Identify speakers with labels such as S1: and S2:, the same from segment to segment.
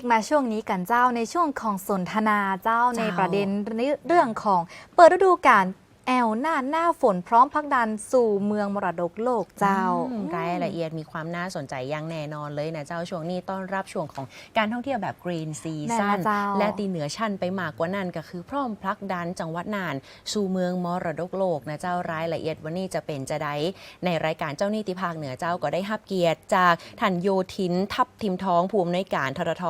S1: กมาช่วงนี้กันเจ้าในช่วงของสนทนาเจ้าใน
S2: เจ้า
S1: ประเด็นเรื่องของเปิดฤดูกาล แอลหน้าหน้าฝนพร้อมพักดันสู่เมืองมรดกโลกเจ้า
S2: อืมรายละเอียดมีความน่าสนใจอย่างแน่นอนเลยนะเจ้าช่วงนี้ต้อนรับช่วงของการท่องเที่ยวแบบกรีนซี
S1: แน่
S2: ซั่น
S1: ละเจ้า
S2: และตีเหนือชั้นไปมากกว่านั้นก็คือพร้อมพลักดันจังหวัดน่าน สู่เมืองมรดกโลกนะเจ้ารายละเอียดวันนี้จะเป็นจะได้ในรายการเจ้าหนี้ติภาคเหนือเจ้าก็ได้รับเกียรติจากท่านโยทินทัพทิมท้องผู้อำนวยการททท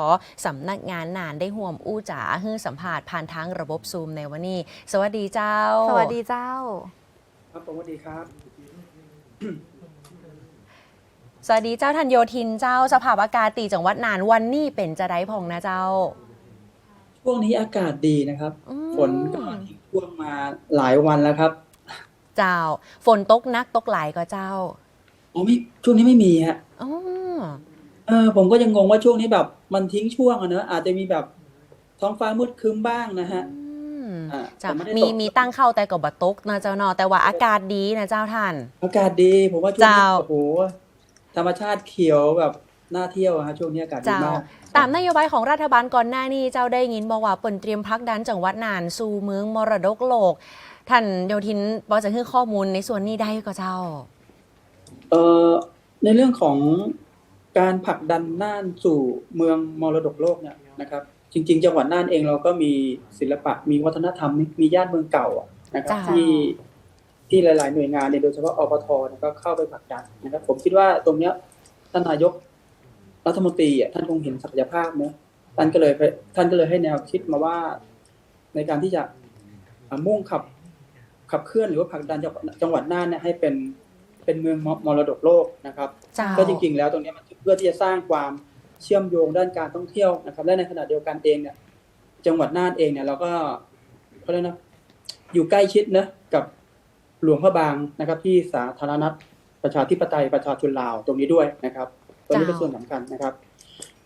S2: สำนักงานน่านได้ห่วมอู้จ๋าฮื้อสัมภาษณ์ผ่านทางระบบซูมในวันนี้ สวัสดีเจ้า
S1: สวัสดีเจ้า
S3: ครับผมสวัสดีครับ
S2: สวัสดีเจ้าทันโยทินเจ้าสภาพอากาศตีจังหวัดน่านวันนี้เป็นจะได้พองนะเจ้า
S3: ช่วงนี้อากาศดีนะครับ
S2: อืม
S3: ฝนก็ทิ้งช่วงมาหลายวันแล้วครับ
S2: เจ้า ฝนตกนักตกหลายก็เจ้า
S3: อ๋อไม่ช่วงนี้ไม่มีฮะ
S2: อ๋อ
S3: เออผมก็ยังงงว่าช่วงนี้แบบ มันทิ้งช่วงอะเนอะอาจจะมีแบบท้องฟ้ามืดครึ้มบ้างนะฮะ
S2: อืม
S3: อ่า
S2: จ้ะ
S3: แต่ไม่ได้
S2: มี
S3: ตก
S2: มีตั้งเข้าแต่กับบตกนะเจ้าเนาะแต่ว่าอากาศดีนะเจ้าท่าน
S3: อากาศดีผมว่าช่วงนี้
S2: เจ้า
S3: โอ้โหธรรมชาติเขียวแบบน่าเที่ยวอะฮะช่วงนี้อากาศดี
S2: เจ้า มา
S3: ก
S2: ตามนโยบายของรัฐบาลก่อนหน้านี้เจ้าได้ยินบอกว่าเปิ่นเตรียมพักดันจังหวัดน่านสู่เมืองมรดกโลก ท่านโยทินบอกจะให้ข้อมูลในส่วนนี้ได้ก็เจ้า
S3: เอ่อในเรื่องของการผลักดันน่านสู่เมืองมรดกโลกเนี่ยนะครับ จริง ๆ จังหวัดน่านเองเราก็มีศิลปะมีวัฒนธรรมมีย่านเมืองเก่าอะนะครับ
S2: จ้า
S3: ที่ที่หลาย ๆ หน่วยงานเนี่ยโดยเฉพาะอปทเนี่ยก็เข้าไปผลักดันนะครับผมคิดว่าตรงเนี้ยท่านนายกรัฐมนตรีอะท่านคงเห็นศักยภาพเนอะท่านก็เลยท่านก็เลยให้แนวคิดมาว่า ในการที่จะอ่ามุ่งขับขับเคลื่อนหรือว่าผลักดันจังหวัดจังหวัดน่านเนี่ยให้เป็นเป็นเมืองมมรดกโลกนะครับ
S2: เจ้า
S3: ก็จริง ๆ แล้วตรงเนี้ยมันเพื่อที่จะสร้างความ เชื่อมโยงด้านการท่องเที่ยวนะครับและในขณะเดียวกันเองเนี่ยจังหวัดน่านเองเนี่ยเราก็เขาเรียกนะอยู่ใกล้ชิดนะกับหลวงพระบางนะครับ ที่สาธารณรัฐประชาธิปไตยประชาชนลาวตรงนี้ด้วยนะครับตรงนี้เป็น
S2: จ้า
S3: ส่วนสำคัญนะครับ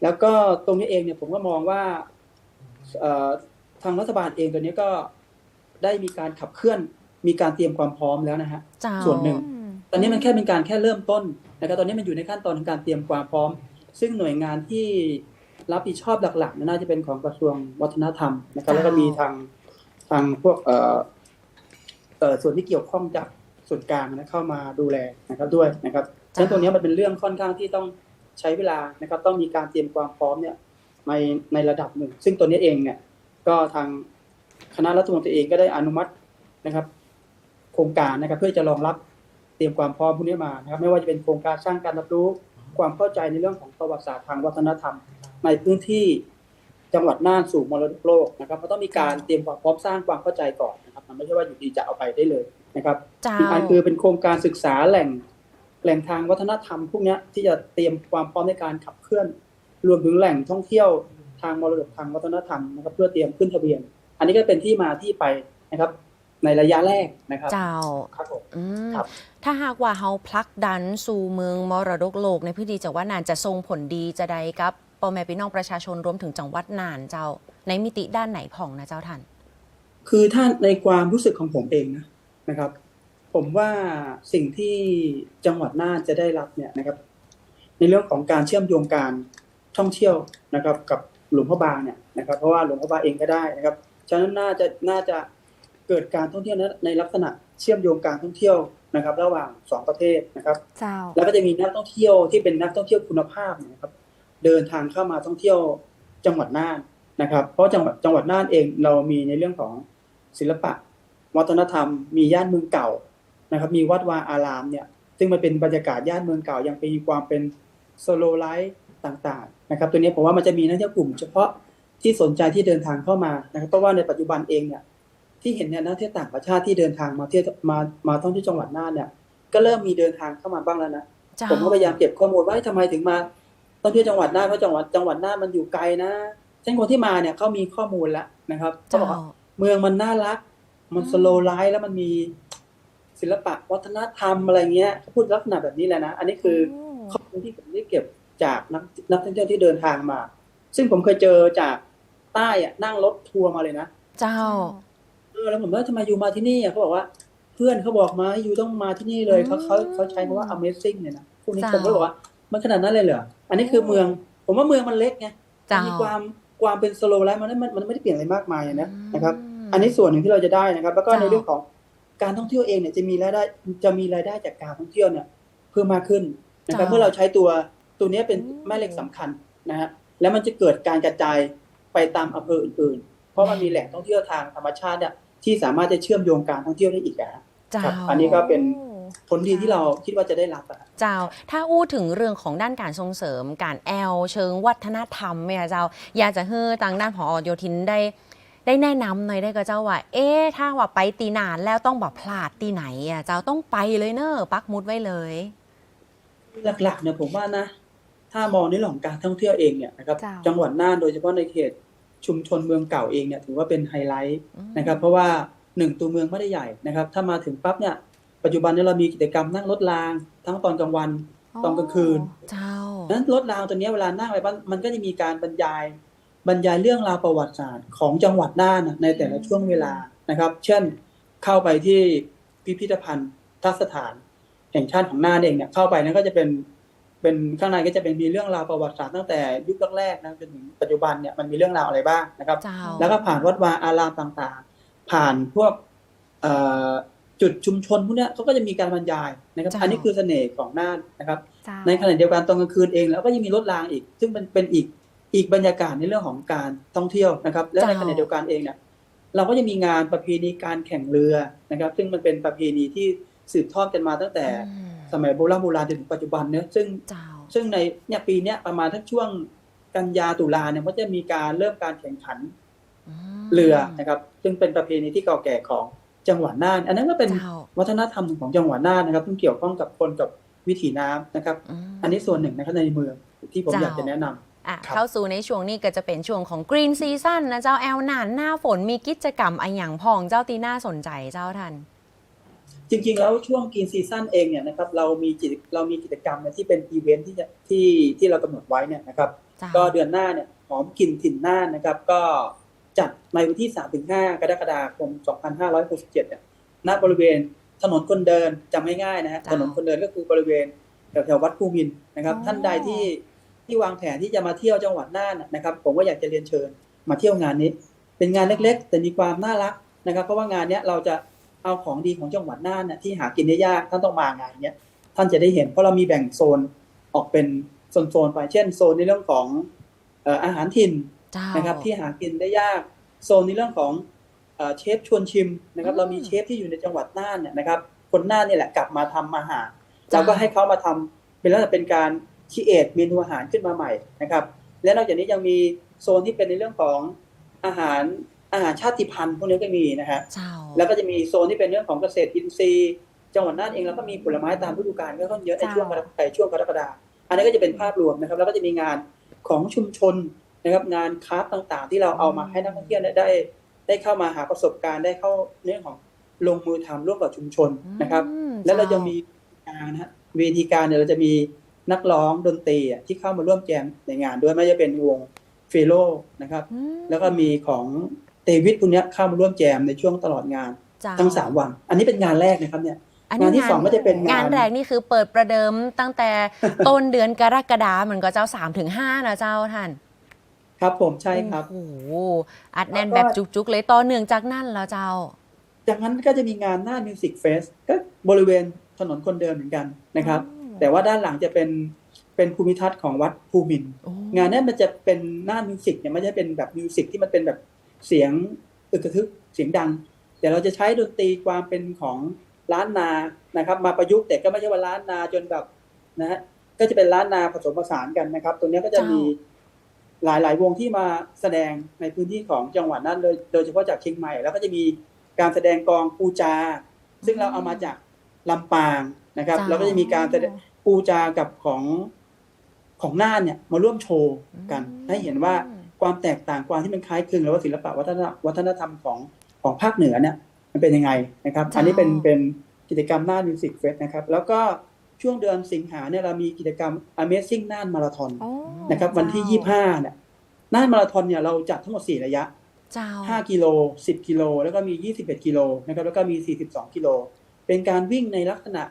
S3: แล้วก็ตรงนี้เองเนี่ยผมก็มองว่าเอ่อทางรัฐบาลเองตัวนี้ก็ได้มีการขับเคลื่อนมีการเตรียมความพร้อมแล้วนะฮะ
S2: เจ้า
S3: ส่วนหนึ่ง
S1: อืม
S3: ตอนนี้มันแค่เป็นการแค่เริ่มต้นนะครับตอนนี้มันอยู่ในขั้นตอนของการเตรียมความพร้อม ซึ่งหน่วยงานที่รับผิดชอบหลักๆน่าจะเป็นของกระทรวงวัฒนธรรมนะครับ
S2: จ้า
S3: แล้วก็มีทางทางพวกเอ่อเอ่อส่วนที่เกี่ยวข้องจากส่วนกลางนะเข้ามาดูแลนะครับด้วยนะครับฉะนั้นตรงนี้มันเป็นเรื่องค่อนข้างที่ต้องใช้เวลานะครับ ต้องมีการเตรียมความพร้อมเนี่ยในในระดับหนึ่ง ซึ่งตัวนี้เองเนี่ย ก็ทางคณะรัฐมนตรีเองก็ได้อนุมัตินะครับ โครงการนะครับ เพื่อจะรองรับเตรียมความพร้อมพวกนี้มานะครับ ไม่ว่าจะเป็นโครงการสร้างการรับรู้ ความเข้าใจในเรื่องของประวัติศาสตร์ทางวัฒนธรรม ในพื้นที่จังหวัดน่านสู่มรดกโลกนะครับก็ต้องมีการเตรียมความพร้อมสร้างความเข้าใจก่อนนะครับมันไม่ใช่ว่าอยู่ดีจะเอาไปได้เลยนะครับ
S2: เจ้า
S3: อีกอันคือเป็นโครงการศึกษาแหล่งแหล่งทางวัฒนธรรมพวกเนี้ยที่จะเตรียมความพร้อมในการขับเคลื่อน รวมถึงแหล่งท่องเที่ยวทางมรดกทางวัฒนธรรมนะครับเพื่อเตรียมขึ้นทะเบียน อันนี้ก็เป็นที่มาที่ไปนะครับ ในระยะแรกนะครับ
S2: เจ้า
S3: ครับผม
S2: อืม
S3: ครับ
S2: ถ้าหากว่าเฮาพลักดันสู่เมืองมรดกโลกในพื้นที่จังหวัดน่านจะส่งผลดีจะได้กับพ่อแม่พี่น้องประชาชนรวมถึงจังหวัดน่านเจ้า ในมิติด้านไหนผ่องนะเจ้าท่าน
S3: คือถ้าในความรู้สึกของผมเองนะนะครับ ผมว่าสิ่งที่จังหวัดน่านจะได้รับเนี่ยนะครับ ในเรื่องของการเชื่อมโยงการท่องเที่ยวนะครับ กับหลวงพ่อบางเนี่ยนะครับ เพราะว่าหลวงพ่อบางเองก็ได้นะครับฉะนั้นน่าจะน่าจะ เกิดการท่องเที่ยวนั้นในลักษณะเชื่อมโยงการท่องเที่ยวนะครับ ระหว่างสองประเทศนะครับ
S1: เจ้า
S3: แล้วก็จะมีนักท่องเที่ยวที่เป็นนักท่องเที่ยวคุณภาพนะครับ เดินทางเข้ามาท่องเที่ยวจังหวัดน่านนะครับ เพราะจังหวัดจังหวัดน่านเองเรามีในเรื่องของศิลปะ วัฒนธรรม มีย่านเมืองเก่านะครับ มีวัดวาอารามเนี่ย ซึ่งมันเป็นบรรยากาศย่านเมืองเก่ายังมีความเป็นโซโลไลท์ต่างๆนะครับ ตัวนี้ผมว่ามันจะมีนักท่องเที่ยวกลุ่ม เฉพาะที่สนใจที่เดินทางเข้ามานะครับเพราะว่าในปัจจุบันเองเนี่ย ที่เห็นเนี่ยนักท่องเที่ยวต่างประเทศที่เดินทางมาเที่ยวมามาท่องเที่ยวจังหวัดน่านเนี่ย ก็เริ่มมีเดินทางเข้ามาบ้างแล้วนะ
S2: เจ้า
S3: ผมก็พยายามเก็บข้อมูลว่าเฮ้ยทำไมถึงมาท่องเที่ยวจังหวัดน่านเพราะจังหวัดจังหวัดน่านมันอยู่ไกลนะเช่นคนที่มาเนี่ยเขามีข้อมูลแล้วนะครับเขา
S2: เจ้า
S3: บอกว่าเมืองมันน่ารัก มัน
S2: อืม
S3: สโลไลฟ์แล้วมันมีศิลปะวัฒนธรรมอะไรเงี้ยเขาพูดลักษณะแบบนี้แหละนะ อันนี้คืออข้อมูลที่ผมได้เก็บจากนักนักท่องเที่ยวที่เดินทางมา ซึ่งผมเคยเจอจากใต้อะนั่งรถทัวร์มาเลยนะ
S2: เจ้า
S3: เออแล้วผมว่าทำไมอยู่มาที่นี่อะเขาบอกว่า เพื่อนเขาบอกมาให้อยู่ต้องมาที่นี่เลยเขาเขาเขาใช้คำว่า amazing เนี่ยนะพวกนี้
S2: จ้า
S3: ผมก็บอกว่า มันขนาดนั้นเลยเหรออันนี้คือเมือง ผมว่าเมืองมันเล็กไง
S2: เจ้า
S3: มีความความเป็นสโลไลฟ์มันมันมันไม่ได้เปลี่ยนอะไรมากมายนะ
S2: อืม
S3: นะครับ อันนี้ส่วนหนึ่งที่เราจะได้นะครับ แล้วก็
S2: เจ้า
S3: ในเรื่องของการท่องเที่ยวเองเนี่ยจะมีรายได้จะมีรายได้จากการท่องเที่ยวเนี่ย เพิ่มมากขึ้นนะครับ
S2: เจ้า
S3: เมื่อเราใช้ตัวตัวเนี้ยเป็น
S1: อืม
S3: แม่เหล็กสำคัญนะฮะแล้วมันจะเกิดการกระจายไปตามอำเภออื่นๆ เพราะมันมีแหล่งท่องเที่ยวทางธรรมชาติเนี่ย ที่สามารถจะเชื่อมโยงการท่องเที่ยวได้อีกนะ
S2: เจ้า
S3: ครับอันนี้ก็เป็น
S1: โอ้
S3: ผลดีที่เราคิดว่าจะได้รับอะ
S2: เจ้า ถ้าอู้ถึงเรื่องของด้านการส่งเสริมการแอล เชิงวัฒนธรรมเนี่ยเจ้า อยากจะให้ทางด้านผอโยธินได้ได้แนะนำหน่อยได้ก็เจ้าว่า เอ๊ะถ้าว่าไปตีนานแล้วต้องแบบพลาดตีไหนอะเจ้าต้องไปเลยเนอะปักหมุดไว้เลย
S3: หลักๆเนี่ยผมว่านะ ถ้ามองในเรื่องของการท่องเที่ยวเองเนี่ยนะครับ
S1: เจ้า
S3: จังหวัดน่านโดยเฉพาะในเขต ชุมชนเมืองเก่าเองเนี่ยถือว่าเป็นไฮไลท์
S2: อืม
S3: นะครับ เพราะว่าหนึ่งตัวเมืองไม่ได้ใหญ่นะครับ ถ้ามาถึงปั๊บเนี่ยปัจจุบันเนี่ยเรามีกิจกรรมนั่งรถราง ทั้งตอนกลางวันตอนกลางคืน
S2: เจ้า
S3: นั้นรถรางตัวเนี้ยเวลานั่งไปปั๊บมันก็จะมีการบรรยายบรรยายเรื่องราวประวัติศาสตร์ของจังหวัดน่านน่ะในแต่ละช่วงเวลานะครับ เช่นเข้าไปที่พิพิธภัณฑ์ทัศถาน แห่งชาติของน่านเองเนี่ยเข้าไปนั้นก็จะเป็น เป็นข้างในก็จะเป็นมีเรื่องราวประวัติศาสตร์ตั้งแต่ยุคแรกๆนะจนถึงปัจจุบันเนี่ยมันมีเรื่องราวอะไรบ้างนะครับ
S2: เจ้า
S3: แล้วก็ผ่านวัดวาอารามต่างๆ ผ่านพวกเอ่อจุดชุมชนพวกเนี้ยเขาก็จะมีการบรรยายนะครับ
S2: จ้ะ
S3: อันนี้คือเสน่ห์ของน่านนะครับ
S1: เจ้า
S3: ในขณะเดียวกันตอนกลางคืนเองแล้วก็ยังมีรถรางอีก ซึ่งเป็นเป็นอีกอีกบรรยากาศในเรื่องของการท่องเที่ยวนะครับ และใน
S2: เจ้า
S3: ขณะเดียวกันเองเนี่ยเราก็จะมีงานประเพณีการแข่งเรือนะครับ ซึ่งมันเป็นประเพณีที่สืบทอดกันมาตั้งแต่
S2: อืม
S3: สมัยโบราณโบราณจนถึงปัจจุบันเนี่ยซึ่ง
S2: เจ้า
S3: ซึ่งในเนี่ยปีเนี้ยประมาณทั้งช่วงกันยาตุลาเนี่ยก็จะมีการเริ่มการแข่งขัน
S2: ม
S3: เรือนะครับ ซึ่งเป็นประเพณีที่เก่าแก่ของจังหวัดน่าน อันนั้นก็เป็น
S2: เจ้า
S3: วัฒนธรรมของจังหวัดน่านนะครับซึ่งเกี่ยวข้องกับคนกับวิถีน้ำนะครับ
S2: ม
S3: อันนี้ส่วนหนึ่งนะครับในเมืองที่ผม
S2: เจ้า
S3: อยากจะแนะนำ
S2: อะ
S3: ครับ
S2: เข้าสู่ในช่วงนี้ก็จะเป็นช่วงของ Green Season นะเจ้าแอลนานหน้าฝนมีกิจกรรมอะไรอย่างพองเจ้าตีน่าสนใจเจ้าทัน
S3: จริงๆ แล้วช่วงกินซีซั่นเองเนี่ยนะครับเรามีกิจเรามีกิจกรรมเนี่ยที่เป็นอีเวนท์ที่จะที่ที่เรากำหนดไว้เนี่ยนะครับ
S2: เจ้า
S3: ก็เดือนหน้าเนี่ยหอมกลิ่นถิ่นน่านนะครับ ก็จัดในวันที่ 3-5 กรกฎาคม 2567เนี่ยณบริเวณถนนคนเดินจำง่ายๆนะฮะถนนคนเดินก็คือบริเวณแถวๆวัดภูมินทร์นะครับ
S1: อ๋อ
S3: ท่านใดที่ที่วางแผนที่จะมาเที่ยวจังหวัดน่านนะครับ ผมก็อยากจะเรียนเชิญมาเที่ยวงานนี้ เป็นงานเล็กๆ แต่มีความน่ารักนะครับ เพราะว่างานเนี้ยเราจะ เอาของดีของจังหวัดน่านน่ะที่หากินได้ยากท่านต้องมางานเนี้ยท่านจะได้เห็นเพราะเรามีแบ่งโซนออกเป็นโซนๆไปเช่นโซนในเรื่องของเอ่ออาหารถิ่น
S2: เจ้า
S3: นะครับที่หากินได้ยากโซนในเรื่องของเอ่อเชฟชวนชิมนะครับ
S2: อืม
S3: เรามีเชฟที่อยู่ในจังหวัดน่านเนี่ยนะครับคนน่านเนี่ยแหละกลับมาทำอาหาร
S2: จ้า
S3: เราก็ให้เขามาทำเป็นลักษณะเป็นการคิเอทเมนูอาหารขึ้นมาใหม่นะครับและนอกจากนี้ยังมีโซนที่เป็นในเรื่องของอาหาร อาหารชาติพันธุ์พวกนี้ก็มีนะฮะ
S2: เจ้า
S3: แล้วก็จะมีโซนที่เป็นเรื่องของเกษตรอินทรีย์ จังหวัดน่านเองแล้วก็มีผลไม้ตามฤดูกาลก็ค่อนเยอะใน
S1: จ้า
S3: ช่วงกรกฎาช่วงกรกฎาอันนี้ก็จะเป็นภาพรวมนะครับ แล้วก็จะมีงานของชุมชนนะครับงานคราฟต์ต่างๆ ที่เราเอามาให้นักท่องเที่ยวเนี่ยได้ได้เข้ามาหาประสบการณ์ได้เข้าเรื่องของลงมือทำร่วมกับชุมชนนะครับ
S2: อืม
S3: แล้วเรา
S2: จ้
S3: จะมีการนะฮะเวทีการเนี่ยเราจะมีนักร้องดนตรีอะที่เข้ามาร่วมแจมในงานด้วยไม่ว่าจะเป็นวงเฟโลนะครับ
S2: อืม
S3: แล้วก็มีของ เตวิทพวกเนี้ยเข้ามาร่วมแจมในช่วงตลอดงาน
S2: เจ้า
S3: ทั้งสามวัน อันนี้เป็นงานแรกนะครับเนี่ย
S2: อัน
S3: งานที่สองก็จะเป็นงาน
S2: งานแรกนี่คือเปิดประเดิมตั้งแต่ต้นเดือนกรกฎาเหมือนก็เจ้า3ถึง5นะเจ้าท่าน
S3: ครับผมใช่ครับ
S2: โอ้โหอัดแน่นแบบจุกๆ เลยต่อเนื่องจากนั่นแล้วเจ้า
S3: จากนั้นก็จะมีงานหน้ามิวสิกเฟสก็บริเวณถนนคนเดินเหมือนกันนะครับ
S1: อืม
S3: แต่ว่าด้านหลังจะเป็นเป็นภูมิทัศน์ของวัดภูมินทร์
S2: โอ้
S3: งานเนี้มันจะเป็นหน้ามิวสิกเนี่ยไม่ใช่เป็นแบบมิวสิกที่มันเป็นแบบ เสียงอึกกระทึกเสียงดัง แต่เราจะใช้ดนตรีความเป็นของล้านนานะครับ มาประยุกต์แต่ก็ไม่ใช่ว่าล้านนาจนแบบนะฮะก็จะเป็นล้านนาผสมผสานกันนะครับ ตรงเนี้ยก็จะมีหลายหลายๆวงที่มาแสดงในพื้นที่ของจังหวัดนั้นโดยโดยเฉพาะจากเชียงใหม่ แล้วก็จะมีการแสดงกลองปูจา ซึ่งเราเอามาจากลำปางนะครับ แล้วก็จะมีการแสดงปูจากับของของน่านเนี่ยมาร่วมโชว์กันให้เห็นว่า ความแตกต่างความที่มันคล้ายคลึงหรือว่าศิลปะวัฒนธรรมวัฒนธรรมของของภาคเหนือเนี่ยมันเป็นยังไงนะครับอันนี้เป็นเป็นกิจกรรมน่านมิวสิกเฟสนะครับแล้วก็ช่วงเดือนสิงหาเนี่ยเรามีกิจกรรม Amazing น่านมาราธอน
S1: โอ้
S3: นะครับวันที่ 25เนี่ยน่านมาราธอนเนี่ยเราจัดทั้งหมด 4 ระยะ
S2: เจ้า
S3: 5กิโล 10 กิโล แล้วก็มี 21 กิโลนะครับแล้วก็มี 42 กิโล เป็นการวิ่งในลักษณะ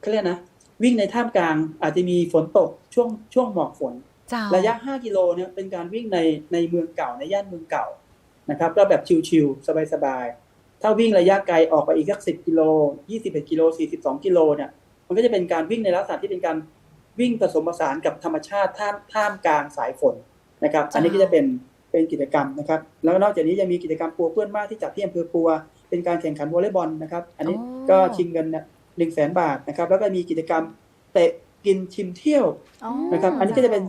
S3: เขาเรียกนะ วิ่งในท่ามกลางอาจจะมีฝนตกช่วงช่วงหมอกฝน
S2: เจ้า
S3: ระยะ 5 กิโลเนี่ยเป็นการวิ่งในในเมืองเก่าในย่านเมืองเก่านะครับ ก็แบบชิวๆสบายๆถ้าวิ่งระยะไกลออกไปอีกสัก10กิโล21กิโล42กิโลเนี่ย มันก็จะเป็นการวิ่งในลักษณะที่เป็นการวิ่งผสมผสานกับธรรมชาติท่ามท่ามกลางสายฝนนะครับ อันนี้ก็จะเป็นเป็นกิจกรรมนะครับ แล้วนอกจากนี้ยังมีกิจกรรมปัวเพื่อนมากที่จัดที่อำเภอปัว เป็นการแข่งขันวอลเลย์บอลนะครับ อันนี้
S2: อ๋อ
S3: ก็ชิงเงินหนึ่งแสนบาทนะครับ แล้วก็มีกิจกรรมเตะกินชิมเที่ยว
S1: อ๋อ
S3: นะครับ อันนี้ก็จะเป็น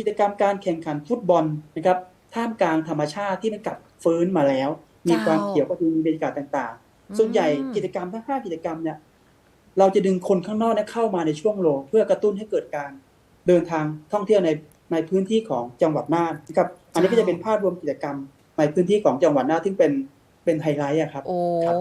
S3: กิจกรรมการแข่งขันฟุตบอลนะครับท่ามกลางธรรมชาติที่มันกลับฟื้นมาแล้ว มีความเขียวก็มีบรรยากาศต่างๆ ส่วนใหญ่กิจกรรมทั้งห้ากิจกรรมเนี่ยเราจะดึงคนข้างนอกเนี่ยเข้ามาในช่วงโลเพื่อกระตุ้นให้เกิดการเดินทางท่องเที่ยวในในพื้นที่ของจังหวัดน่านนะครับอันนี้ก็จะเป็นภาพรวมกิจกรรมในพื้นที่ของจังหวัดน่านที่เป็น เป็นไฮไลท์อะครับ
S2: โอ้
S3: ครับ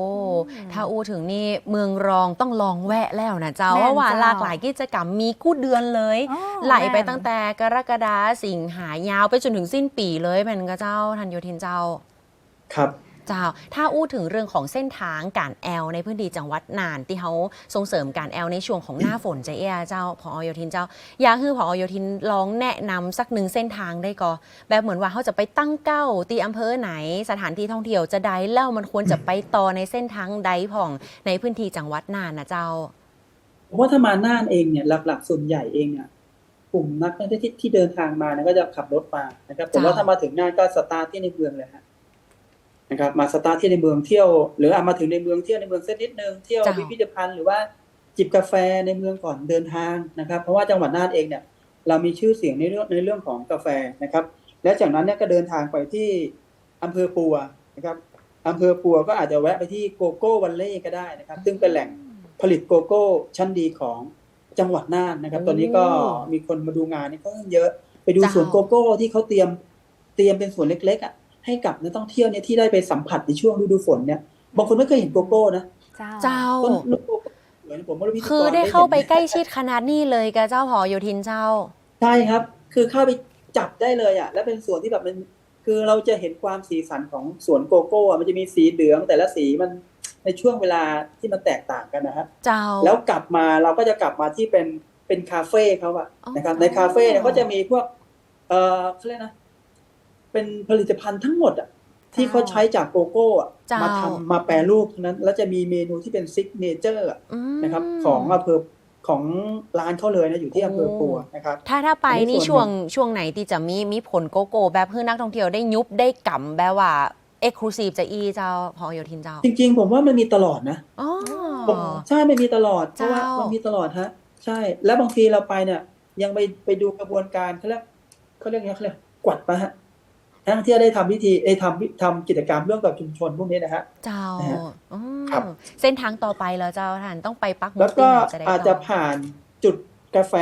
S2: ถ้าอูถึงนี่เมืองรองต้องลองแวะแล้วนะเจ้า
S1: แม่น
S2: ว่าว่า
S1: เจ้า
S2: หลากหลายกิจกรรมมีกู้เดือนเลย
S1: อ๋อ
S2: ไหลไป
S1: แม่น
S2: ตั้งแต่กรกฎาสิงหายาวไปจนถึงสิ้นปีเลยแมันก็เจ้าทันโยธินเจ้า
S3: ครับ
S2: เจ้า ถ้าอู้ถึงเรื่องของเส้นทางการแอลในพื้นที่จังหวัดน่าน ที่เขาส่งเสริมการแอลในช่วงของหน้าฝนใจเอียเจ้าพอโยธินเจ้า อยากคือพอโยธินลองแนะนำสักหนึ่งเส้นทางได้ก็แบบเหมือนว่าเขาจะไปตั้งเก้าตีอำเภอไหนสถานที่ท่องเที่ยวจะได้แล้วมันควรจะไปต่อในเส้นทางใดผ่องในพื้นที่จังหวัดน่านนะเจ้า
S3: ผมว่าถ้ามาน่านเองเนี่ยหลักๆส่วนใหญ่เองเนี่ยกลุ่มนักท่องเที่ยวที่ที่เดินทางมาเนี่ยก็จะขับรถมานะครับผมว่า
S2: จ้า
S3: ถ้ามาถึงน่านก็สตาร์ทที่ในเมืองเลยฮะ นะครับมาสตาร์ทที่ในเมืองเที่ยว หรือเอามาถึงในเมืองเที่ยวในเมืองสักนิดนึงเที่ยว
S2: จ้า
S3: พิพิธภัณฑ์หรือว่าจิบกาแฟในเมืองก่อนเดินทางนะครับ เพราะว่าจังหวัดน่านเองเนี่ยเรามีชื่อเสียงในเรื่องในเรื่องของกาแฟนะครับ และจากนั้นเนี่ยก็เดินทางไปที่อำเภอปัวนะครับอำเภอปัวก็อาจจะแวะไปที่โกโก้วันเล่ก็ได้นะครับ ซึ่งเป็นแหล่งผลิตโกโก้ชั้นดีของจังหวัดน่านนะครับ
S2: โอ้
S3: ตอนนี้ก็มีคนมาดูงานนี่ก็เยอะ ไปดู
S2: เจ้า
S3: สวนโกโก้ที่เขาเตรียมเตรียมเป็นสวนเล็กๆอะ ให้กับนักท่องเที่ยวเนี่ยที่ได้ไปสัมผัสในช่วงฤดูฝนเนี่ยบางคนไม่เคยเห็นโกโก้นะ
S1: เจ้า
S2: เจ้า
S3: ต้นลูกโกโก้สวยนะผมว่าพิธีกร
S2: คือได้เข้าไป
S3: ห็น
S2: ใกล้ชิดขนาดนี้เลยกับเจ้าพอโยธินเจ้า
S3: ใช่ครับ คือเข้าไปจับได้เลยอะ แล้วเป็นสวนที่แบบมันคือเราจะเห็นความสีสันของสวนโกโก้อะมันจะมีสีเหลืองแต่ละสีมันในช่วงเวลาที่มันแตกต่างกันนะครับ
S2: เจ้า
S3: แล้วกลับมาเราก็จะกลับมาที่เป็นเป็นคาเฟ่เขาอะ
S2: อ๋อ
S3: นะครับในคาเฟ่เนี่ยก็จะมีพวกเออเขาเรียกนะ เป็นผลิตภัณฑ์ทั้งหมดอะที่เขาใช้จากโกโก้อะ
S2: เจ้าม
S3: มาทำมาแปรรูปทั้งนั้น แล้วจะมีเมนูที่เป็นซิกเนเจอร์
S2: อืม
S3: นะครับ ของอำเภอของร้านเขาเลยนะ อยู่ที่อำเภอ
S2: โอ้
S3: ปัวนะครับ
S2: ถ้าถ้าไป
S3: อันนี้
S2: นี่
S3: ส่
S2: ช่ว
S3: ว
S2: ง
S3: นหนึ่ง
S2: ช่วงไหนที่จะมีมีผลโกโก้แบบเพื่อนักท่องเที่ยวได้ยุบได้กำแบบว่าเอ็กซ์คลูซีฟจะอีเจ้าพอโยธินเจ้า
S3: จริง ๆ ผมว่ามันมีตลอดนะ
S2: อ๋อ
S3: ผมใช่มันมีตลอดเพ
S2: เจ้า
S3: ราะว่ามันมีตลอดฮะ ใช่ แล้วบางทีเราไปเนี่ย ยังไปไปดูกระบวนการเขาเรียกเขาเรียกไงเขาเรียกกวัดปะฮะ นักท่องเที่ยวได้ทำพิธีได้ทำทำกิจกรรมร่วมกับชุมชนพวกนี้นะฮะ
S2: เจ้า
S3: นะฮะ
S2: อืม
S3: ครับ
S2: เส้นทางต่อไปแล้วเจ้าท่านต้องไปปักหมุ
S3: แล้
S2: ด
S3: วก็
S2: ที่ไหนจะได้
S3: อาจจะ
S2: ต่อ
S3: ผ่านจุดกาแฟ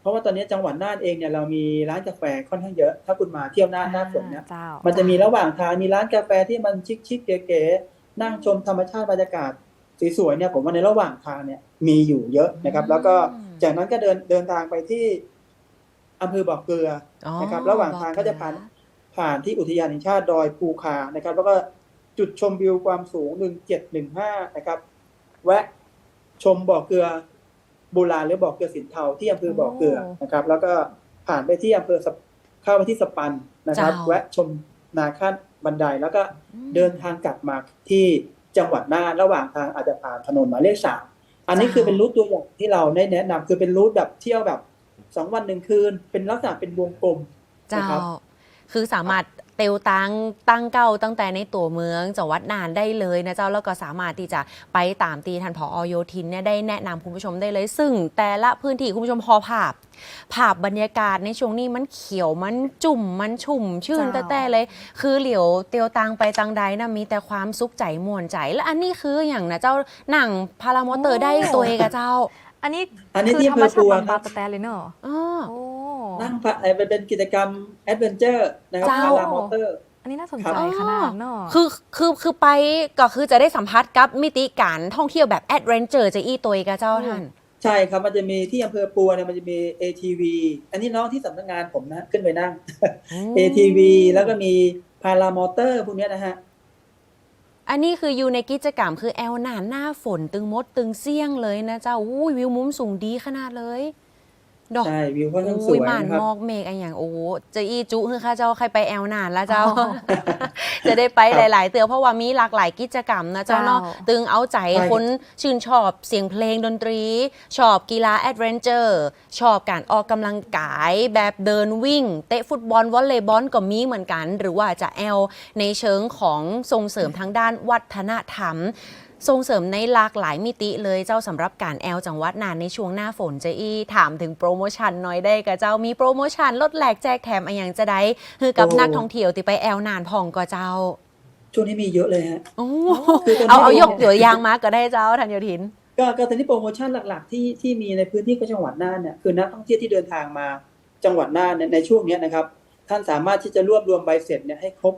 S3: เพราะว่าตอนนี้จังหวัดน่านเองเนี่ยเรามีร้านกาแฟค่อนข้างเยอะ ถ้าคุณมาเที่ยวน่านหน้าฝนเนี่ย
S1: เจ้า
S3: มันจะมีระหว่างทางมีร้านกาแฟที่มันชิคๆเก๋ๆนั่งชมธรรมชาติบรรยากาศสวยๆเนี่ยผมว่าในระหว่างทางเนี่ยมีอยู่เยอะนะครับ แล้วก็จากนั้นก็เดินเดินทางไปที่อำเภอบ่อเกลือ
S2: อ๋อ
S3: นะครับ ระหว่างทางก็จะผ่าน ผ่านที่อุทยานแห่งชาติดอยภูคานะครับ แล้วก็จุดชมวิวความสูง 1715 นะครับ แวะชมบ่อเกลือโบราณหรือบ่อเกลือสินเทาที่อำเภอบ่อเกลือนะครับ แล้วก็ผ่านไปที่อำเภอสะเข้าไปที่สปันนะครับ แวะชมนาขั้นบันไดแล้วก็
S2: อืม
S3: เดินทางกลับมาที่จังหวัดน่านระหว่างทางอาจจะผ่านถนนหมายเลขสามอันนี้
S2: จ้า
S3: คือเป็นรูทตัวอย่างที่เราได้แนะนำคือเป็นรูทแบบเที่ยวแบบสองวันหนึ่งคืน เป็นลักษณะเป็นวงกลม
S2: เจ้า
S3: นะครับ
S2: คือสามารถเตลตังตั้งเก้าตั้งแต่ในตัวเมืองจังหวัดน่านได้เลยนะเจ้าแล้วก็สามารถที่จะไปตามตีทันพอโยธินเนี่ยได้แนะนำคุณผู้ชมได้เลย ซึ่งแต่ละพื้นที่คุณผู้ชมพอภาพ ภาพบรรยากาศในช่วงนี้มันเขียวมันจุ่มมันชุ่มชื่น
S1: เจ้า
S2: แต่ๆเลย คือเหลียวเตียวตังไปตังใดนะมีแต่ความสุขใจม่วนใจ และอันนี้คืออย่างนะเจ้าหนังพารามอเตอร์ได้ตัวเองกับเจ้า
S1: อันนี้
S3: อันนี้
S1: คือ
S3: ที่
S1: ธรรมชาติ
S3: อำเภอปัว
S1: บำ
S3: ครั
S1: บัด
S3: บ
S1: สแตนเลยเนอะ
S2: อ๋อ
S1: โอ้
S3: นั่งพะไอ้เป็นกิจกรรมแอดเวนเจอร์นะครับ
S2: เจ้า
S3: พารามอเตอร์
S1: อันนี้น่าสน
S3: ครั
S1: ใจ
S3: บ
S1: ขนาดเนอะ
S2: คือคือคือไปก็คือจะได้สัมผัสกับมิติการท่องเที่ยวแบบแอดเวนเจอร์จะอีตัวเองกับเจ้าท่าน
S3: ใช่ครับมันจะมีที่อำเภอปัวเนี่ยมันจะมี ATV อันนี้น้องที่สำนักงานผมนะ ขึ้นไปนั่ง ATV แล้วก็มีพารามอเตอร์พวกเนี้ยนะฮะ
S2: อันนี้คืออยู่ในกิจกรรมคือแอลหนานหน้าฝนตึงมดตึงเสี่ยงเลยนะเจ้าอู้วิวมุมสูงดีขนาดเลย ดอก
S3: ใช่วิวค่อนข้างส
S2: อุ้
S3: วยย
S2: หมาน
S3: นะครับ
S2: มอกเมฆอันอย่างโอ้เจะอีจุคือข้าเจ้าใครไปแอลนานแล้วเจ้า
S1: อ๋อ
S2: จะได้ไป
S3: ครับ
S2: หลาย ๆ เตือเพราะว่ามีหลากหลายกิจกรรมนะเจ้า
S1: เจ้า
S2: เนาะตึงเอาใจ
S3: ใช่
S2: คนชื่นชอบเสียงเพลงดนตรี ชอบกีฬาแอดเวนเจอร์ ชอบการออกกำลังกายแบบเดินวิ่ง เตะฟุตบอลวอลเลย์บอลก็มีเหมือนกัน หรือว่าจะแอลในเชิงของส่งเสริมทางด้านวัฒนธรรม ส่งเสริมในหลากหลายมิติเลยเจ้าสำหรับการแอลจังหวัดนานในช่วงหน้าฝนเจอี้ถามถึงโปรโมชั่นหน่อยได้กับเจ้ามีโปรโมชั่นลดแหลกแจกแถมอะไรอย่างจะได้คือกับ
S3: โอ้
S2: นักท่องเที่ยวที่ไปแอลนานพองก็เจ้า
S3: ช่วงนี้มีเยอะเลยฮะ
S2: โอ้
S3: คือตอนนี้
S2: เอาเอายกตัวอย่างมาก็ได้เจ้าทันโยธิน
S3: ก็ก็ตอนนี้โปรโมชั่นหลักๆ ที่ที่มีในพื้นที่ของจังหวัดน่านเนี่ยคือนักท่องเที่ยวที่เดินทางมาจังหวัดน่านเนี่ยในช่วงเนี้ยนะครับ ท่านสามารถที่จะรวบรวมใบเสร็จเนี่ยให้ครบ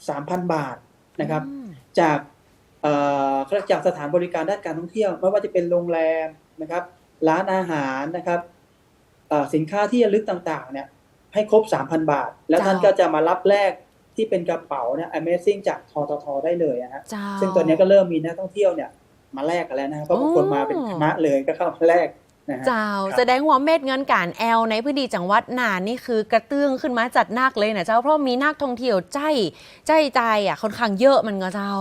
S3: 3,000 บาทนะครับ จาก เอ่อเขาเรียกจากสถานบริการด้านการท่องเที่ยวไม่ว่าจะเป็นโรงแรมนะครับ ร้านอาหารนะครับเอ่อสินค้าที่ระลึกต่างๆ เนี่ย ให้ครบ 3,000 บาท แล้วท่าน
S2: เจ้า
S3: ก็จะมารับแลกที่เป็นกระเป๋าเนี่ย Amazing จากทททได้เลยนะฮะ
S2: เจ้า
S3: ซึ่งตอนนี้ก็เริ่มมีนักท่องเที่ยวเนี่ยมาแลกกันแล้วนะครับเพราะบางคนมาเป็นคณะเลยก็เข้ามาแลกนะฮะ
S2: เจ้า
S3: ครับ
S2: แสดงว่าเม็ดเงินการแอลในพื้นที่จังหวัดน่านนี่คือกระเตื้องขึ้นมาจัดหนักเลยนะเจ้าเพราะมีนักท่องเที่ยวใจใจใจอะค่อนข้างเยอะมันก็เจ้า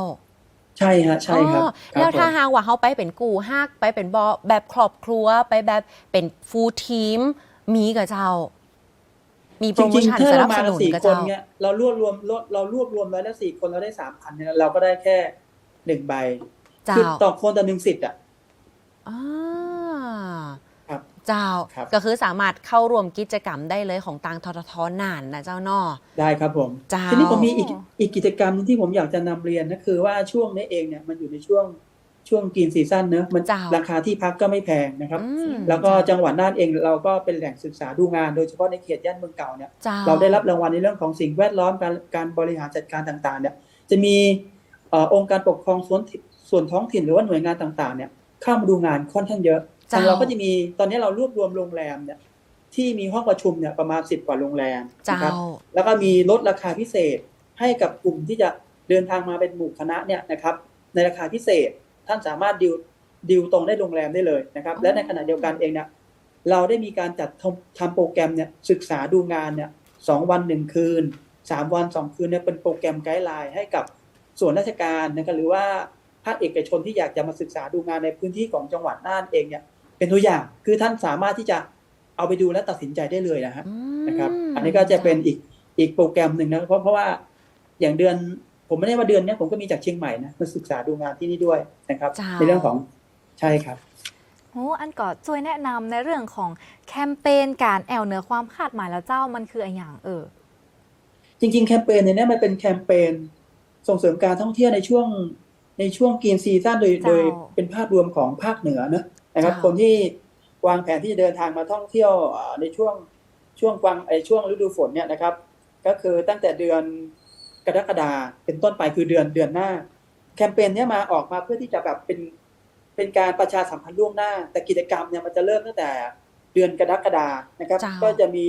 S3: ใช่ฮะใช่ครับ
S2: อ๋อ
S3: ครับ
S2: แล้วถ้า
S3: ผม
S2: หากว่าเขาไปเป็นกูฮักไปเป็นบอแบบครอบครัวไปแบบเป็นฟูลทีม มีกับเจ้า มีโป
S3: จ
S2: รโม
S3: ริง
S2: ชั่น
S3: ๆถ้า
S2: สนั
S3: เรา
S2: บ
S3: มา
S2: ส
S3: กัน
S2: นุน
S3: สี่
S2: กับ
S3: คน
S2: เจ้า
S3: เนี่ยเรารวบรวมเรารวบรวมแล้วได้สี่คนเราได้สามพันเนี่ยเราก็ได้แค่หนึ่งใบ
S2: เจ้า
S3: คือต่อคนต่อหนึ่งสิทธิ์อะ
S2: อ่า
S3: ครับ
S2: เจ้า
S3: ครับ
S2: ก็คือสามารถเข้าร่วมกิจกรรมได้เลยของตังทททนานนะเจ้าเนอ
S3: ได้ครับผม
S2: เจ้า
S3: ทีนี้ผมมีอีกอีกกิจกรรมหนึ่งที่ผมอยากจะนำเรียนนะคือว่าช่วงนี้เองเนี่ยมันอยู่ในช่วงช่วงกินซีซั่นเนอะมัน
S2: เจ้า
S3: ราคาที่พักก็ไม่แพงนะครับ
S2: อืม
S3: แล้วก็จังหวัดน่านเองเราก็เป็นแหล่งศึกษาดูงาน โดยเฉพาะในเขตย่านเมืองเก่าเนี่ย
S2: เจ้า
S3: เราได้รับรางวัลในเรื่องของสิ่งแวดล้อมการการบริหารจัดการต่างๆเนี่ยจะมีเอ่อองค์การปกครองส่วนถิ่นส่วนท้องถิ่นหรือว่าหน่วยงานต่างๆเนี่ยเข้ามาดูงานค่อนข้างเยอะ
S2: เจ้า
S3: ทางเราก็จะมีตอนนี้เรารวบรวมโรงแรมเนี่ยที่มีห้องประชุมเนี่ยประมาณ10กว่าโรงแรม
S2: เจ้า
S3: นะครับแล้วก็มีลดราคาพิเศษให้กับกลุ่มที่จะเดินทางมาเป็นหมู่คณะเนี่ยนะครับ ในราคาพิเศษท่านสามารถดิวดิวตรงได้โรงแรมได้เลยนะครับ และในขณะเดียวกันเองเนี่ยเราได้มีการจัดทำทำโปรแกรมเนี่ยศึกษาดูงานเนี่ยสองวันหนึ่งคืนสามวันสองคืนเนี่ยเป็นโปรแกรมไกด์ไลน์ให้กับส่วนราชการนะครับหรือว่าภาคเอกชนที่อยากจะมาศึกษาดูงานในพื้นที่ของจังหวัดน่านเองเนี่ย เป็นตัวอย่างคือท่านสามารถที่จะเอาไปดูและตัดสินใจได้เลยนะฮะ
S2: อืม
S3: นะครับ อันนี้ก็จะเป็นอีกอีกโปรแกรมหนึ่งนะเพราะเพราะว่าอย่างเดือนผมไม่ได้ว่าเดือนเนี้ยผมก็มีจากเชียงใหม่นะมาศึกษาดูงานที่นี่ด้วยนะครับ
S2: เจ้า
S3: ในเรื่องของใช่ครับ
S1: โอ้อันก่อนช่วยแนะนำในเรื่องของแคมเปญการแอลเหนือความคาดหมายแล้วเจ้ามันคืออะไรอย่างเออ
S3: จริง ๆ แคมเปญเนี่ยมันเป็นแคมเปญส่งเสริมการท่องเที่ยวในช่วงในช่วงกีนซีซั่นโดย
S1: เจ้า
S3: โดยเป็นภาพรวมของภาคเหนือนะ นะครับ
S2: เจ้า
S3: คนที่วางแผนที่จะเดินทางมาท่องเที่ยวอ่าในช่วงช่วงกวางไอช่วงฤดูฝนเนี่ยนะครับ ก็คือตั้งแต่เดือนกรกฎาเป็นต้นไปคือเดือนเดือนหน้า แคมเปญเนี้ยมาออกมาเพื่อที่จะแบบเป็นเป็นการประชาสัมพันธ์ล่วงหน้า แต่กิจกรรมเนี่ยมันจะเริ่มตั้งแต่เดือนกรกฎานะครับ
S2: เจ้า
S3: ก็จะมี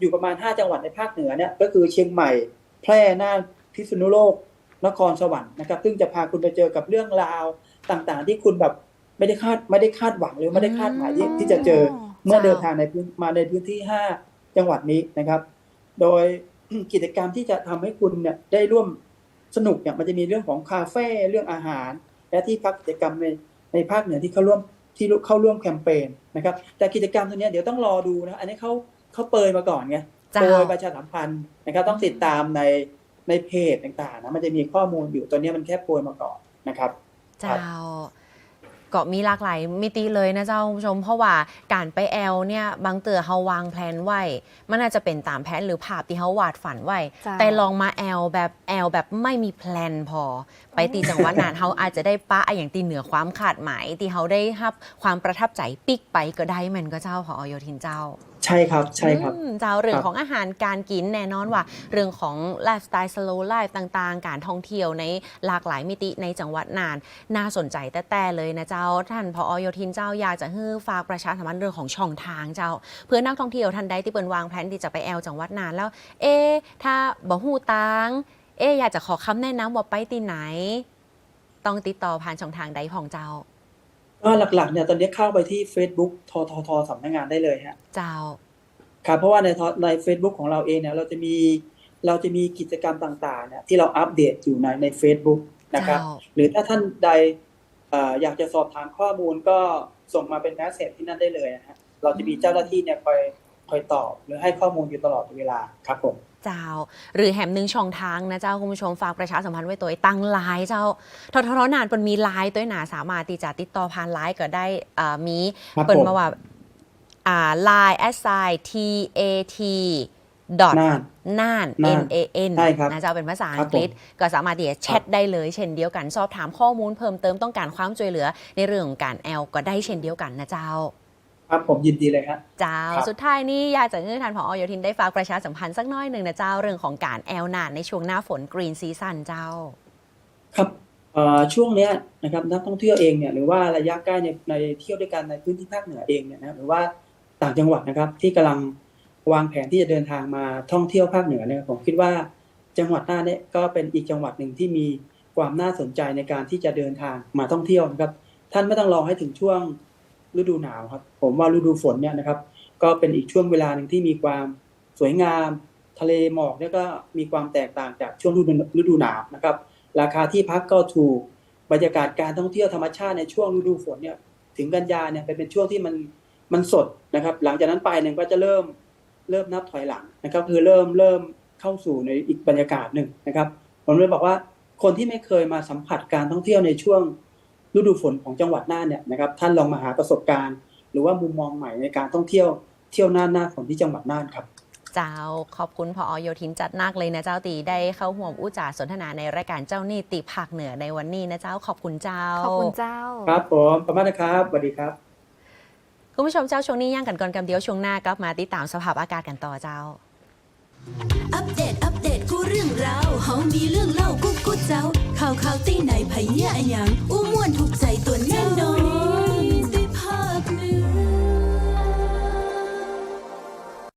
S3: อยู่ประมาณ 5 จังหวัดในภาคเหนือเนี่ยก็คือเชียงใหม่ แพร่น่านพิษณุโลกนครสวรรค์นะครับ ซึ่งจะพาคุณไปเจอกับเรื่องราวต่างๆ ที่คุณแบบ ไม่ได้คาดไม่ได้คาดหวังหรือไม่ได้คาดหมายที่ที่จะเจอเมื่อเดินทางในพื้นมาในพื้นที่ 5 จังหวัดนี้นะครับ โดยกิจกรรมที่จะทำให้คุณเนี่ยได้ร่วมสนุกเนี่ยมันจะมีเรื่องของคาเฟ่เรื่องอาหาร และที่พักกิจกรรมในในภาคเหนือที่เข้าร่วมที่เข้าร่วมแคมเปญนะครับ แต่กิจกรรมตัวเนี้ยเดี๋ยวต้องรอดูนะ อันนี้เขาเขาเปรยมาก่อนไง
S2: เจ้า
S3: โดยประชาสัมพันธ์นะครับต้องติดตามในในเพจต่างๆนะมันจะมีข้อมูลอยู่ตัวเนี้ยมันแค่โปรยมาก่อนนะครับ
S2: เจ้า ก็มีหลากหลายมิติเลยนะเจ้าคุณผู้ชม เพราะว่าการไปแอลเนี่ยบางเตือเขาวางแผนไว้ มันอาจจะเป็นตามแผนหรือภาพที่เขาวาดฝันไว้
S1: จ้า
S2: แต่ลองมาแอลแบบแอลแบบไม่มีแพลนพอ ไปตีจังหวัดนานเขาอาจจะได้ปะอะอย่างตีเหนือความคาดหมายที่เขาได้รับความประทับใจปิกไปก็ได้แมันก็เจ้าพออโยทินเจ้า
S3: ใช่ครับใช่ครับ
S2: อืมเจ้าเรื่อ
S3: ค
S2: ง
S3: รับ
S2: ของอาหารการกินแน่นอนว่า เรื่องของไลฟ์สไตล์ slow life ต่างๆ การท่องเที่ยวในหลากหลายมิติในจังหวัดน่าน น่าสนใจแต่แต่เลยนะเจ้าท่านพอโยธินเจ้าอยากจะให้ฝากประชาสัมพันธ์เรื่องของช่องทางเจ้า เพื่อนักท่องเที่ยวท่านใดที่เปินวางแผนที่จะไปแอลจังหวัดน่านแล้ว เอะถ้าบ่ฮู้ตางเอะอยากจะขอคำแนะนำว่าไปที่ไหน ต้องติดต่อผ่านช่องทางใดของเจ้า
S3: ก็หลักๆเนี่ยตอนนี้เข้าไปที่ Facebook ทททสำนักงานได้เลยฮะ
S2: เจ้า
S3: ครับเพราะว่าในทใน Facebook ของเราเองเนี่ยเราจะมีเราจะมีกิจกรรมต่างๆเนี่ยที่เราอัปเดตอยู่ในใน Facebook นะครับ
S2: เจ้า
S3: หรือถ้าท่านใดเอยากจะสอบถามข้อมูลก็ส่งมาเป็นแมสเซจที่นั่นได้เลยนะฮะเราจะมีเจ้าหน้าที่เนี่ยคอยคอยตอบหรือให้ข้อมูลอยู่ตลอดเวลาครับผม
S2: เจ้า หรือแหมหนึ่งช่องทางนะเจ้าคุณผู้ชมฝากประชาสัมพันธ์ไว้ตัวตั้งไลน์เจ้าทททนานเป็นมีไลน์ตัวหนาสามารถที่จะติดต่อผ่านไลน์ก็ได้อ่มีเปิด
S3: มา
S2: ว่าอ่า line s i t a t dot
S3: น่าน
S2: น่าน N A N
S3: ใช่ครับ
S2: นะเจ้าเป็นภาษา
S3: ครั
S2: อั
S3: บ
S2: งกฤษ ก็สามารถที่จะแชทได้เลยเช่นเดียวกัน สอบถามข้อมูลเพิ่มเติมต้องการความช่วยเหลือในเรื่องของการแอลก็ได้เช่นเดียวกันนะเจ้า
S3: ครับผมยินดีเลยครับ
S2: เจ้า
S3: ครับ
S2: สุดท้ายนี้อยากจะเงื่อนทานผอโยธินได้ฝากประชาสัมพันธ์สักหน้อยหนึ่งนะเจ้าเรื่องของการแอลนานในช่วงหน้าฝนกรีนซีซันเจ้า
S3: ครับเอ่อช่วงเนี้ยนะครับนักท่องเที่ยวเองเนี่ยหรือว่าระยะใกล้ในในเที่ยวด้วยกันในพื้นที่ภาคเหนือเองเนี่ยนะครับหรือว่าต่างจังหวัดนะครับที่กำลัง วางแผนที่จะเดินทางมาท่องเที่ยวภาคเหนือเนี่ยผมคิดว่าจังหวัดน่านเนี่ยก็เป็นอีกจังหวัดหนึ่งที่มีความน่าสนใจในการที่จะเดินทางมาท่องเที่ยวนะครับ ท่านไม่ต้องรอให้ถึงช่วงฤดูหนาวครับ ผมว่าฤดูฝนเนี่ยนะครับ ก็เป็นอีกช่วงเวลาหนึ่งที่มีความสวยงาม ทะเลหมอกเนี่ยก็มีความแตกต่างจากช่วงฤดูฤดูหนาวนะครับ ราคาที่พักก็ถูกบรรยากาศการท่องเที่ยวธรรมชาติในช่วงฤดูฝนเนี่ยถึงกันยาเนี่ยเป็นช่วงที่มันมันสดนะครับ หลังจากนั้นไปเนี่ยก็จะเริ่ม เริ่มนับถอยหลังนะครับคือเริ่มเริ่มเข้าสู่ในอีกบรรยากาศหนึ่งนะครับ ผมเลยบอกว่าคนที่ไม่เคยมาสัมผัสการท่องเที่ยวในช่วงฤดูฝนของจังหวัดน่านเนี่ยนะครับท่านลองมาหาประสบการณ์ หรือว่ามุมมองใหม่ในการท่องเที่ยวเที่ยวน่านหน้าฝนที่จังหวัดน่านครับ
S2: เจ้าขอบคุณพอโยธินจัดนักเลยนะเจ้าตีได้เข้าห่วมอู้จ่าสนทนาในรายการเจ้านี่ติภาคเหนือในวันนี้นะเจ้าขอบคุณเจ้า
S1: ขอบคุณเจ้า
S3: ครับผมประมาณนะครับสวัสดีครับ
S2: คุณผู้ชมเจ้าช่วงนี้ย่างกันก่อนกำเดียวช่วงหน้ากลับมาติดตามสภาพอากาศกันต่อเจ้า
S4: อัปเดต อัปเดต กูเรื่องราวเฮามีเรื่องเล่ากูกูเจ้า ข่าวข่าวตีไหนไผเนี่ยอะหยังอู้มวนถูกใจตัวแน่นอน